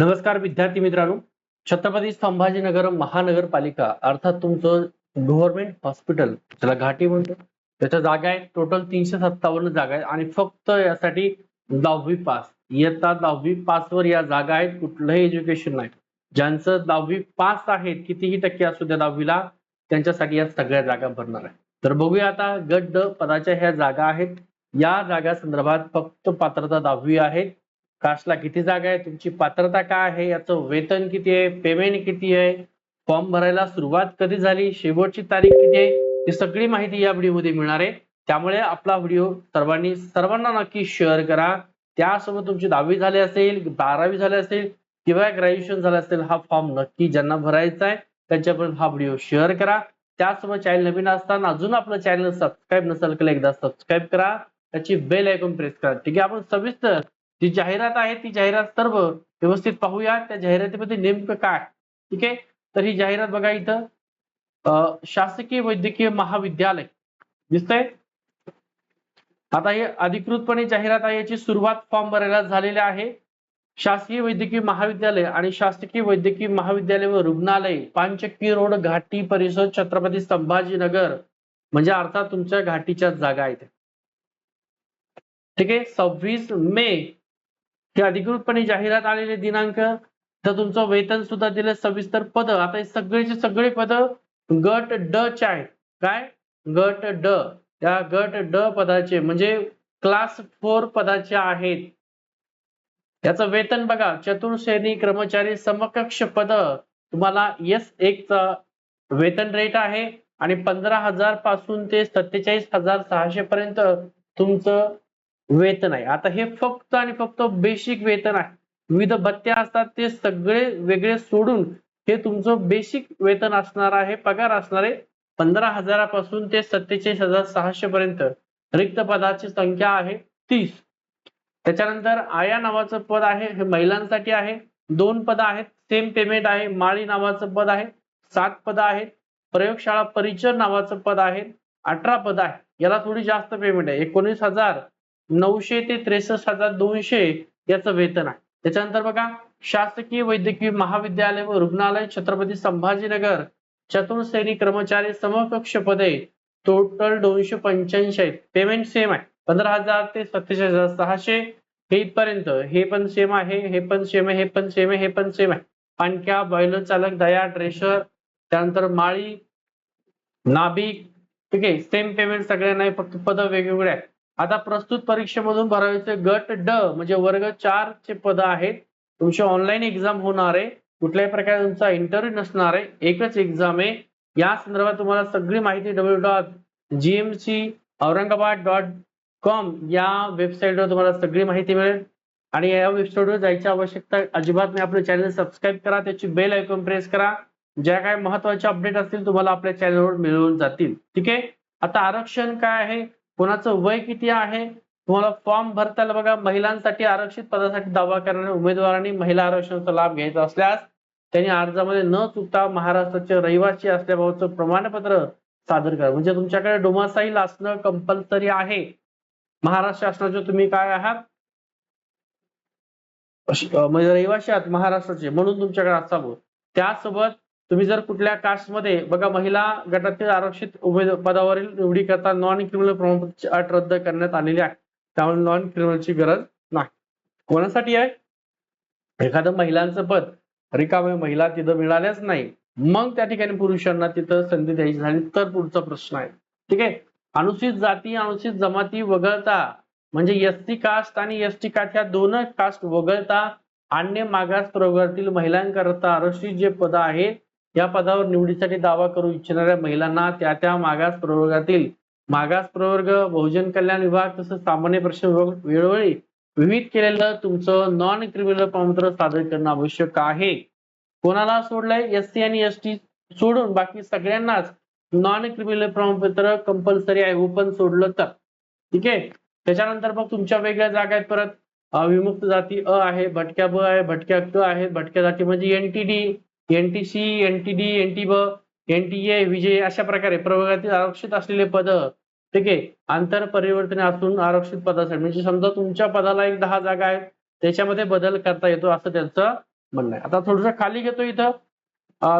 नमस्कार विद्यार्थी मित्रांनो. छत्रपती संभाजीनगर महानगरपालिका अर्थात तुमचं गव्हर्नमेंट हॉस्पिटल ज्याला घाटी म्हणतो त्याच्या जागा आहेत. टोटल तीनशे सत्तावन्न जागा आहेत. आणि फक्त यासाठी दहावी पास इयत्ता दहावी पास वर या जागा आहेत. कुठलंही एज्युकेशन नाही. ज्यांचं दहावी पास आहेत कितीही टक्के असू द्या दहावीला त्यांच्यासाठी या सगळ्या जागा भरणार आहे तर बघूया आता गट ड पदाच्या ह्या जागा आहेत. या जागा संदर्भात फक्त पात्रता दहावी आहे. कास्टला किती जागा आहे तुमची पात्रता काय आहे याचं वेतन किती आहे पेमेंट किती आहे फॉर्म भरायला सुरुवात कधी झाली शेवटची तारीख किती आहे ही सगळी माहिती या व्हिडिओमध्ये मिळणार आहे. त्यामुळे आपला व्हिडिओ सर्वांनी सर्वांना नक्की शेअर करा. त्यासोबत तुमची दहावी झाली असेल बारावी झाली असेल किंवा ग्रॅज्युएशन झालं असेल हा फॉर्म नक्की ज्यांना भरायचा आहे त्यांच्यापर्यंत हा व्हिडिओ शेअर करा. त्यासोबत चॅनल नवीन असताना अजून आपलं चॅनल सबस्क्राईब नसेल केलं एकदा सबस्क्राईब करा. त्याची बेल ऐकून प्रेस करा. ठीक आहे आपण सविस्तर जी जाहिरात आहे ती जाहिरात सर्व व्यवस्थित पाहूया. त्या जाहिरातीमध्ये नेमकं काय? ठीक आहे? तर ही जाहिरात बघा इथं. अं, शासकीय वैद्यकीय महाविद्यालय. दिसतंय? आता हे अधिकृतपणे जाहिरात आहे याची सुरुवात फॉर्म भरायला झालेली आहे. शासकीय वैद्यकीय महाविद्यालय आणि शासकीय वैद्यकीय महाविद्यालय व रुग्णालय पानचक्की रोड घाटी परिसर छत्रपती संभाजीनगर. म्हणजे अर्थात तुमच्या घाटीच्या जागा आहेत. ठीक आहे? सव्वीस मे हे अधिकृतपणे जाहिरात आलेले दिनांक तर तुमचं वेतन सुद्धा दिलं सविस्तर पद आता हे सगळेचे सगळे पद गट ड चे आहेत. काय? गट ड. त्या गट ड पदाचे म्हणजे क्लास फोर पदाचे आहेत. याचं वेतन बघा चतुर्श्रेणी कर्मचारी समकक्ष पद. तुम्हाला एस एक चा वेतन रेट आहे आणि पंधरा हजारपासून ते सत्तेचाळीस हजार सहाशे पर्यंत तुमचं वेतन आहे. आता हे फक्त आणि फक्त बेसिक वेतन आहे. विविध भत्त्या असतात ते सगळे वेगळे सोडून हे तुमचं बेसिक वेतन असणार आहे पगार असणार आहे पंधरा हजारापासून ते सत्तेचाळीस हजार सहाशे पर्यंत. रिक्त पदाची संख्या आहे तीस. त्याच्यानंतर आया नावाचं पद आहे हे महिलांसाठी आहे. दोन पद आहेत सेम पेमेंट आहे माळी नावाचं पद आहे सात पद आहेत प्रयोगशाळा परिचर नावाचं पद आहे अठरा पद आहे. याला थोडी जास्त पेमेंट आहे एकोणीस हजार नऊशे ते त्रेसष्ट हजार दोनशे याचं वेतन आहे. त्याच्यानंतर बघा शासकीय वैद्यकीय महाविद्यालय व रुग्णालय छत्रपती संभाजीनगर चतुर्श्रेणी कर्मचारी समकक्ष पदे टोटल दोनशे पंच्याऐंशी आहेत. पेमेंट सेम आहे. पंधरा हजार ते सत्तेचाळीस हजार सहाशे हे इथपर्यंत. हे पण सेम आहे हे पण सेम आहे हे पण सेम आहे हे पण सेम आहे. पाणक्या बॉयलर चालक दया ड्रेशर त्यानंतर माळी नाभिक ठीक आहे सेम पेमेंट सगळ्यांना फक्त पद वेगवेगळे आहेत. आता प्रस्तुत परीक्षेमधून भरावीचे गट ड म्हणजे वर्ग चार चे पद आहेत. तुमची ऑनलाईन एक्झाम होणार आहे. कुठल्याही प्रकारे तुमचा इंटरव्ह्यू नसणार आहे. एकच एक्झाम आहे. या संदर्भात तुम्हाला सगळी माहिती W dot GMC Aurangabad dot com या वेबसाईटवर तुम्हाला सगळी माहिती मिळेल. आणि या वेबसाईटवर जायची आवश्यकता अजिबात नाही. आपलं चॅनल सबस्क्राईब करा. त्याची बेल आयकॉन प्रेस करा. ज्या काय महत्त्वाच्या अपडेट असतील तुम्हाला आपल्या चॅनलवर मिळवून जातील. ठीक आहे? आता आरक्षण काय आहे? कोणाचं वय किती आहे? तुम्हाला फॉर्म भरताना बघा महिलांसाठी आरक्षित पदासाठी दावा करणाऱ्या उमेदवारांनी महिला आरक्षणाचा लाभ घ्यायचा असल्यास त्यांनी अर्जामध्ये न चुकता महाराष्ट्राचे रहिवासी असल्याबाबतचं प्रमाणपत्र सादर करा. म्हणजे तुमच्याकडे डोमासाईल असणं कंपल्सरी आहे. महाराष्ट्र शासनाचे तुम्ही काय आहात? म्हणजे रहिवासी आहात महाराष्ट्राचे म्हणून तुमच्याकडे असावं. त्यासोबत तुम्ही जर कुठल्या कास्टमध्ये बघा महिला गटातील आरक्षित उमेद पदावरील निवडी करता नॉन क्रिमिनल प्रमाणपत्राची अट रद्द करण्यात आलेली आहे. त्यामुळे नॉन क्रिमिनलची गरज नाही. कोणासाठी आहे? एखादं महिलांचं पद रिकामे महिला तिथं मिळाल्याच नाही? मग त्या ठिकाणी पुरुषांना तिथं संधी द्यायची झाली तर पुढचा प्रश्न आहे. ठीक आहे? अनुसूचित जाती अनुसूचित जमाती वगळता म्हणजे एस टी कास्ट आणि एस टी कास्ट ह्या दोन कास्ट वगळता अन्य मागास प्रवर्गातील महिलांकरता आरक्षित जे पद आहेत या पदावर निवडीसाठी दावा करू इच्छिणाऱ्या महिलांना त्या त्या मागास प्रवर्गातील मागास प्रवर्ग बहुजन कल्याण विभाग तसंच सामान्य प्रश्न विभाग वेळोवेळी विविध केलेलं तुमचं नॉन क्रिमिनल प्रमाणपत्र सादर करणं आवश्यक आहे. कोणाला सोडलंय? एस सी आणि एस टी सोडून बाकी सगळ्यांनाच नॉन क्रिमिनल प्रमाणपत्र कंपल्सरी आहे ओपन सोडलं तर. ठीक आहे? त्याच्यानंतर मग तुमच्या वेगळ्या जागा आहेत परत. विमुक्त जाती अ आहे भटक्या ब आहे भटक्या क आहे भटक्या जाती म्हणजे एनटीडी एनटीसी एनटीडी एनटी ब एनटीए विजय अशा प्रकारे प्रवर्गातील आरक्षित असलेले पद ठीक आहे? आंतर परिवर्तन असून आरक्षित पदासाठी. म्हणजे समजा तुमच्या पदाला एक दहा जागा आहेत त्याच्यामध्ये बदल करता येतो असं त्यांचं म्हणणं आहे. आता थोडस खाली घेतो इथं.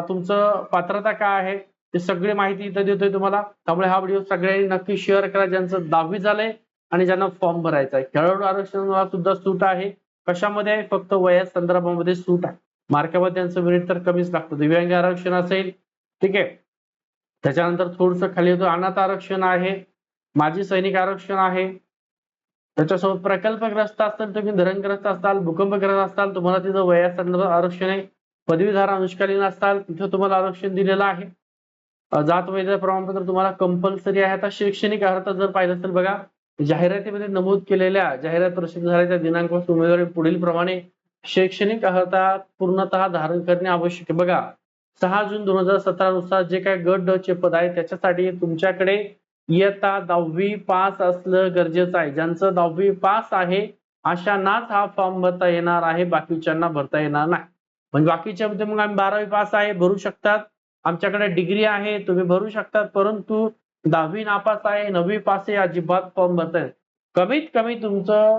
तुमचं पात्रता काय आहे? ते सगळी माहिती इथं देतोय तुम्हाला. त्यामुळे हा व्हिडिओ सगळ्यांनी नक्की शेअर करा. ज्यांचं दहावी झालंय आणि ज्यांना फॉर्म भरायचा आहे. खेळाडू आरक्षणाला सुद्धा सूट आहे. कशामध्ये आहे? फक्त वया संदर्भामध्ये सूट आहे. मार्कामध्ये त्यांचं मेरिट तर कमीच लागतं. दिव्यांग आरक्षण असेल ठीक आहे. त्याच्यानंतर थोडस खाली येतो. अनाथ आरक्षण आहे माजी सैनिक आरक्षण आहे. त्याच्यासोबत प्रकल्पग्रस्त असाल तुम्ही धरणग्रस्त असाल भूकंपग्रस्त असाल तुम्हाला तिथं वया आरक्षण आहे. पदवीधार अनुष्कालीन असाल तिथं तुम्हाला आरक्षण दिलेलं आहे. जात वैध प्रमाणपत्र तुम्हाला कंपल्सरी आहे. आता शैक्षणिक अर्हता जर पाहिलं असेल बघा जाहिरातीमध्ये नमूद केलेल्या जाहिरात प्रसिद्ध झाल्याच्या दिनांकापासून उमेदवारी पुढील प्रमाणे शैक्षणिक अर्हता पूर्णतः धारण करणे आवश्यक आहे. बघा सहा जून दोन हजार सतरा नुसार जे काय गट ड चे पद आहे त्याच्यासाठी तुमच्याकडे इयत्ता दहावी पास असणं गरजेचं आहे. ज्यांचं दहावी पास आहे अशांनाच हा फॉर्म भरता येणार आहे. बाकीच्यांना भरता येणार नाही. म्हणजे बाकीच्या मध्ये मग आम्ही बारावी पास आहे भरू शकतात. आमच्याकडे डिग्री आहे तुम्ही भरू शकतात. परंतु दहावी नापास आहे नववी पास आहे अजिबात फॉर्म भरता येत कमीत कमी तुमचं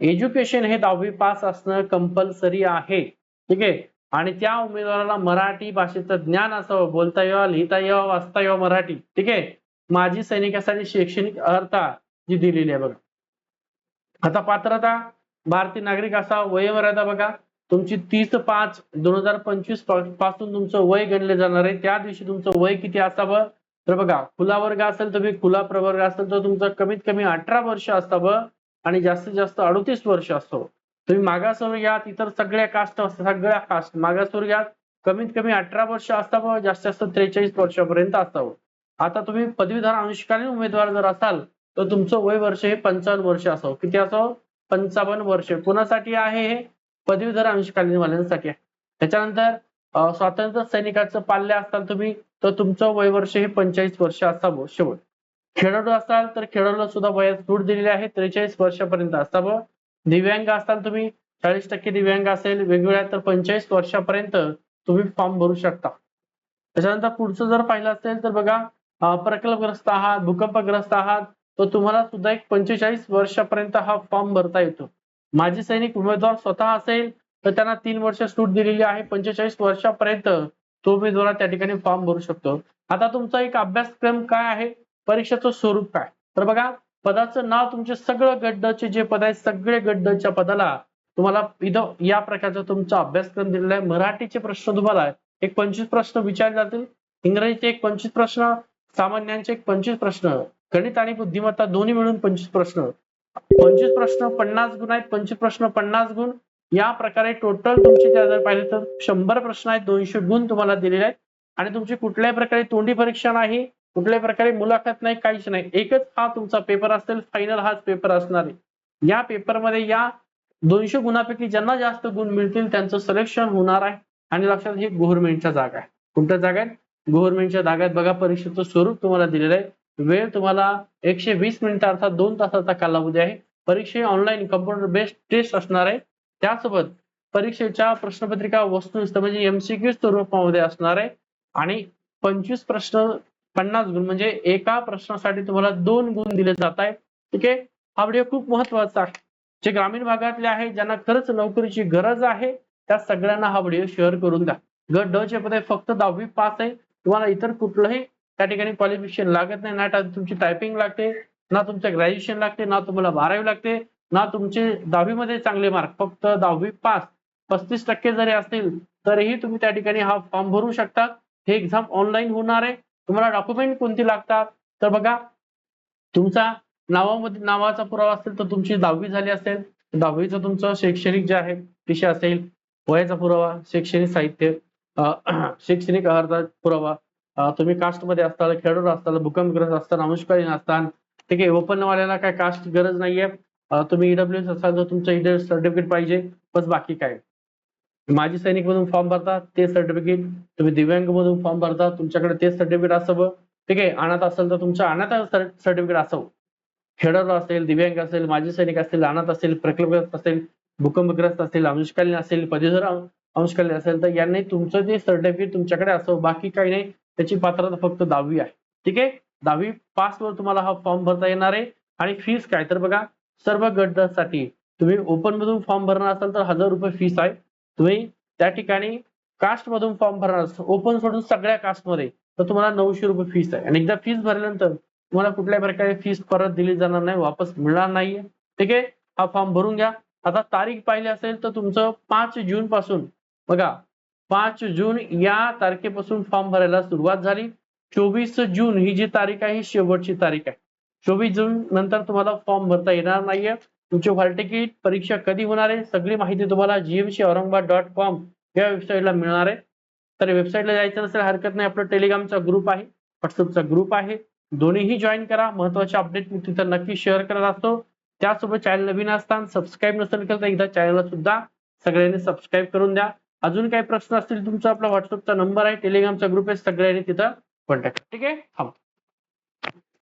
एज्युकेशन हे दहावी पास असणं कंपल्सरी आहे. ठीक? आहे आणि त्या उमेदवाराला मराठी भाषेचं ज्ञान असावं. बोलता यावं लिहिता यावं वाचता यावं मराठी. ठीक? आहे माजी सैनिकासाठी शैक्षणिक अर्हता जी दिलेली आहे बघा. आता पात्रता भारतीय नागरिक असा वयोमर्यादा बघा. तुमची तीस पाच दोन हजार पंचवीसपासून तुमचं वय गणले जाणार आहे. त्या दिवशी तुमचं वय किती असावं? तर बघा खुला वर्ग असेल तुम्ही खुला प्रवर्ग असेल तर तुमचं कमीत कमी अठरा वर्ष असावं. आणि जास्तीत जास्त अडतीस वर्ष असतो तुम्ही मागासवर्गात इतर सगळ्या कास्ट सगळ्या कास्ट मागासवर्गात कमीत कमी अठरा वर्ष असतावं जास्तीत जास्त त्रेचाळीस वर्षापर्यंत असावं. आता तुम्ही पदवीधर अनुष्कालीन उमेदवार जर असाल तर तुमचं वय वर्ष हे पंचावन्न वर्ष असावं. किती असावं? पंचावन्न वर्ष. कोणासाठी आहे हे? पदवीधर अंशकालीन वाल्यांसाठी आहे. त्याच्यानंतर स्वातंत्र्य सैनिकाचं पाल्य असाल तुम्ही तर तुमचं वय वर्ष हे पंचेचाळीस वर्ष असावं शेवट. खेळाडू असाल तर खेळाडूला सुद्धा वयात सूट दिलेली आहे. त्रेचाळीस वर्षापर्यंत असावं दिव्यांग असाल तुम्ही चाळीस टक्के दिव्यांग असेल वेगवेगळ्या तर पंचेचाळीस वर्षापर्यंत तुम्ही फॉर्म भरू शकता. त्याच्यानंतर पुढचं जर पाहिलं असेल तर बघा प्रकल्पग्रस्त आहात भूकंपग्रस्त आहात तर तुम्हाला सुद्धा एक पंचेचाळीस वर्षापर्यंत हा फॉर्म भरता येतो. माजी सैनिक उमेदवार स्वतः असेल तर त्यांना तीन वर्ष सूट दिलेली आहे. पंचेचाळीस वर्षापर्यंत तो उमेदवार त्या ठिकाणी फॉर्म भरू शकतो. आता तुमचा एक अभ्यासक्रम काय आहे? परीक्षेचं स्वरूप काय? तर बघा पदाचं नाव तुमचे सगळं गड्डचे जे पद आहेत सगळे गड्डच्या पदाला तुम्हाला इथं या प्रकारचा तुमचा अभ्यासक्रम दिलेला आहे. मराठीचे प्रश्न तुम्हाला एक पंचवीस प्रश्न विचारले जातील. इंग्रजीचे एक पंचवीस प्रश्न सामान्यांचे एक पंचवीस प्रश्न गणित आणि बुद्धिमत्ता दोन्ही मिळून पंचवीस प्रश्न. पंचवीस प्रश्न पन्नास गुण आहेत. पंचवीस प्रश्न पन्नास गुण. या प्रकारे टोटल तुमचे त्या जर पाहिले तर शंभर प्रश्न आहेत. दोनशे गुण तुम्हाला दिलेले आहेत. आणि तुमची कुठल्याही प्रकारे तोंडी परीक्षा नाही. कुठल्याही प्रकारे मुलाखत नाही काहीच नाही. एकच हा तुमचा पेपर असेल फायनल हाच पेपर असणार आहे. या पेपरमध्ये या दोनशे गुणापैकी ज्यांना जास्त गुण मिळतील त्यांचं सिलेक्शन होणार आहे. आणि लक्षात ही गव्हर्नमेंटच्या जागा आहे कोणत्या जागा आहेत? गव्हर्नमेंटच्या जागा आहेत. बघा परीक्षेचं स्वरूप तुम्हाला दिलेलं आहे. वेळ तुम्हाला एकशे वीस मिनिटं अर्थात दोन तासाचा कालावधी आहे. परीक्षे ऑनलाईन कम्प्युटर बेस्ड टेस्ट असणार आहे. त्यासोबत परीक्षेच्या प्रश्नपत्रिका वस्तुनिष्ठ म्हणजे एमसीक्यू स्वरूपामध्ये असणार आहे. आणि पंचवीस प्रश्न पन्नास गुण. म्हणजे एका प्रश्नासाठी तुम्हाला दोन गुण दिले जात आहेत ठीक आहे? हा व्हिडिओ खूप महत्त्वाचा आहे. जे ग्रामीण भागातले आहे ज्यांना खरंच नोकरीची गरज आहे त्या सगळ्यांना हा व्हिडिओ शेअर करून द्या. गट ड चे पद फक्त दहावी पास आहे. तुम्हाला इतर कुठलंही त्या ठिकाणी क्वालिफिकेशन लागत नाही. ना तुमची टायपिंग लागते ना तुमचं ग्रॅज्युएशन लागते ना तुम्हाला बारावी लागते ना तुमचे दहावीमध्ये चांगले मार्क फक्त दहावी पास. पस्तीस टक्के जरी असतील तरीही तुम्ही त्या ठिकाणी हा फॉर्म भरू शकता. हे एक्झाम ऑनलाईन होणार आहे. तुम्हाला डॉक्युमेंट कोणती लागतात? तर बघा तुमचा नावामध्ये नावाचा पुरावा असेल तर तुमची दहावी झाली असेल. दहावीचं तुमचं शैक्षणिक जे आहे विषय असेल वयाचा पुरावा शैक्षणिक साहित्य शैक्षणिक अर्हता पुरावा तुम्ही कास्टमध्ये असताल खेळाडू असताल भूकंपग्रस्त असताल अनुष्कालीन असताल ठीक आहे ओपन वाल्याला काय कास्ट गरज नाहीये. तुम्ही ईडब्ल्यू असाल तर तुमचं ईडब्ल्यू सर्टिफिकेट पाहिजे बस बाकी काय. माजी सैनिक मधून फॉर्म भरता ते सर्टिफिकेट तुम्ही दिव्यांग मधून फॉर्म भरता तुमच्याकडे ते सर्टिफिकेट असावं. ठीक आहे अनाथ असेल तर तुमच्या अनाथ सर्टिफिकेट असावं. खेळाडू असेल दिव्यांग असेल माजी सैनिक असेल अनाथ असेल प्रकल्पग्रस्त असेल भूकंपग्रस्त असेल अंशकालीन असेल पदवीधर अंशकालीन असेल तर यांनी तुमचं जे सर्टिफिकेट तुमच्याकडे असावं बाकी काही नाही त्याची पात्रता फक्त दहावी आहे. ठीक आहे दहावी पास वर तुम्हाला हा फॉर्म भरता येणार आहे. आणि फीस काय? तर बघा सर्व गटासाठी तुम्ही ओपन मधून फॉर्म भरणार असाल तर हजार रुपये फीस आहे. तुम्ही त्या ठिकाणी कास्ट मधून फॉर्म भरणार ओपन सोडून सगळ्या कास्टमध्ये तर तुम्हाला नऊशे रुपये फीस आहे. आणि एकदा फीस भरल्यानंतर तुम्हाला कुठल्याही प्रकारे फीस परत दिली जाणार नाही वापस मिळणार नाहीये. ठीक आहे? हा फॉर्म भरून घ्या. आता तारीख पाहिली असेल तर तुमचं पाच जून पासून बघा पाच जून या तारखेपासून फॉर्म भरायला सुरुवात झाली. चोवीस जून ही जी तारीख आहे ही शेवटची तारीख आहे. चोवीस जून नंतर तुम्हाला फॉर्म भरता येणार नाहीये. तुमचे हॉल तिकीट परीक्षा कधी होणार आहे? सगळी माहिती तुम्हाला जीएमसी औरंगाबाद डॉट कॉम या वेबसाईटला मिळणार आहे. तर वेबसाईटला जायचं नसेल हरकत नाही आपला टेलिग्रामचा ग्रुप आहे व्हॉट्सअपचा ग्रुप आहे. दोन्हीही जॉईन करा. महत्त्वाचे अपडेट मी तिथं नक्की शेअर करत असतो. त्यासोबत चॅनल नवीन असताना सबस्क्राईब नसेल तर एकदा चॅनलला सुद्धा सगळ्यांनी सबस्क्राईब करून द्या. अजून काही प्रश्न असतील तुमचा आपला व्हॉट्सअपचा नंबर आहे टेलिग्रामचा ग्रुप आहे सगळ्यांनी तिथं कॉन्टॅक्ट ठीक आहे? थांब.